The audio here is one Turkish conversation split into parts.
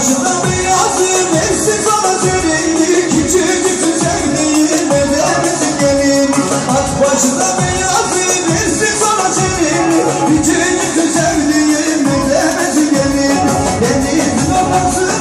Saçının beyazı mevsim sana sevindim Küçücük güzelliğim eder misin gelin. At başına beyazı mevsim sana sevindim Küçücük güzelliğim eder misin gelin. Denizin ortasına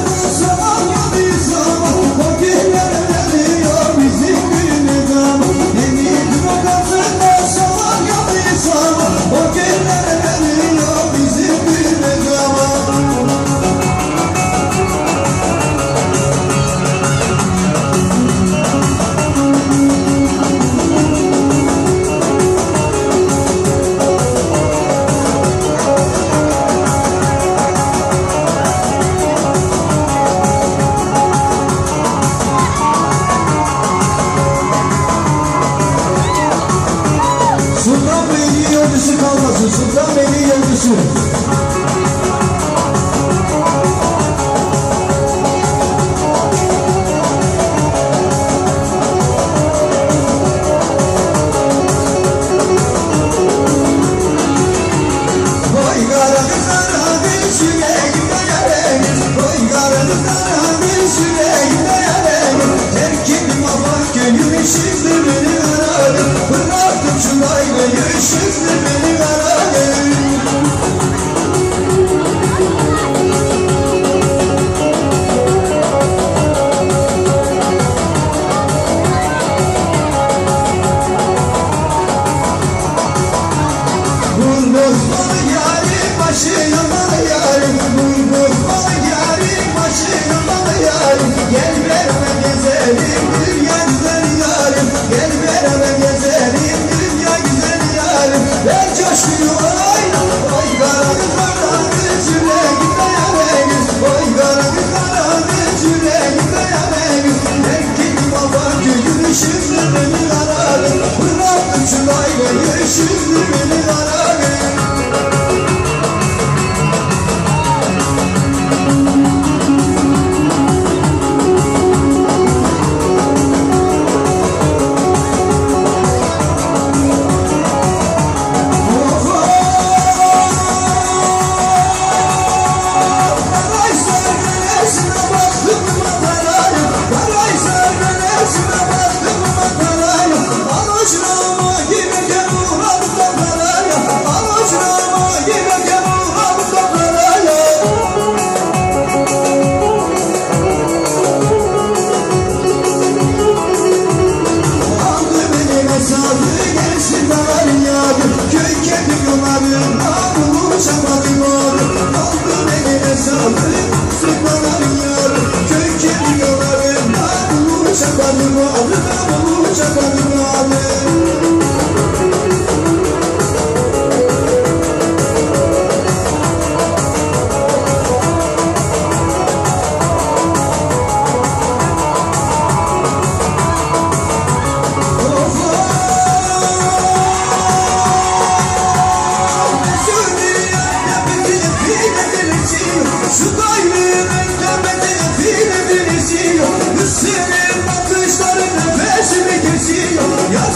Thank you.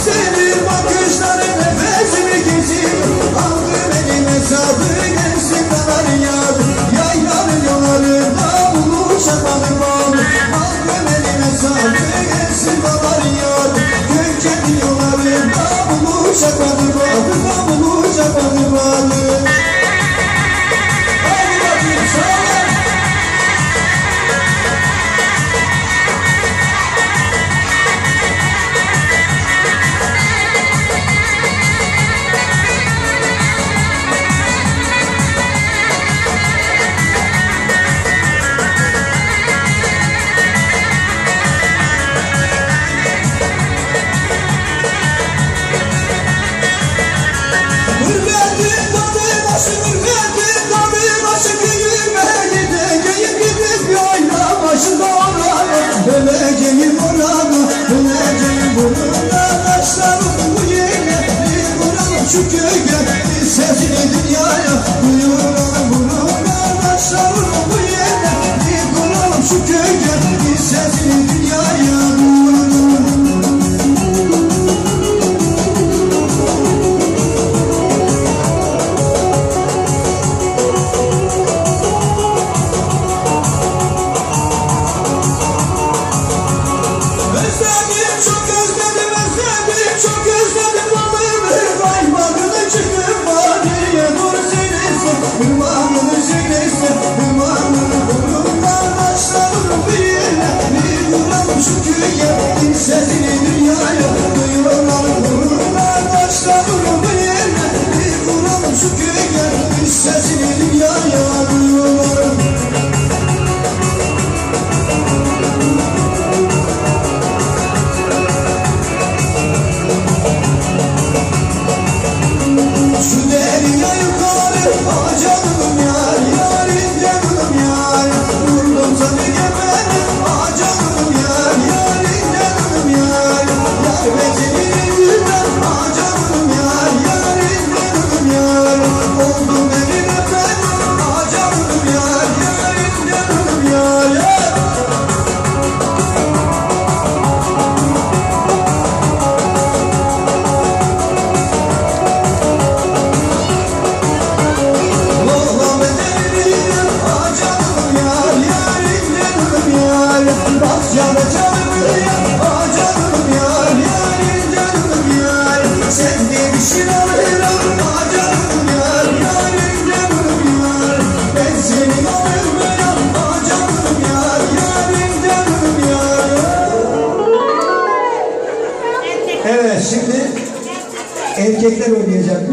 Senin bakışların nefesimi geçip Aldı beni mesafı gelsin kadar yar Yayların yollarında buluşamadım Aldı beni mesafı Çünkü gökün sesini dünyaya. Duyuralım bunu başlarım bu yere. Bir kuralım çünkü gökün sesini dünyaya.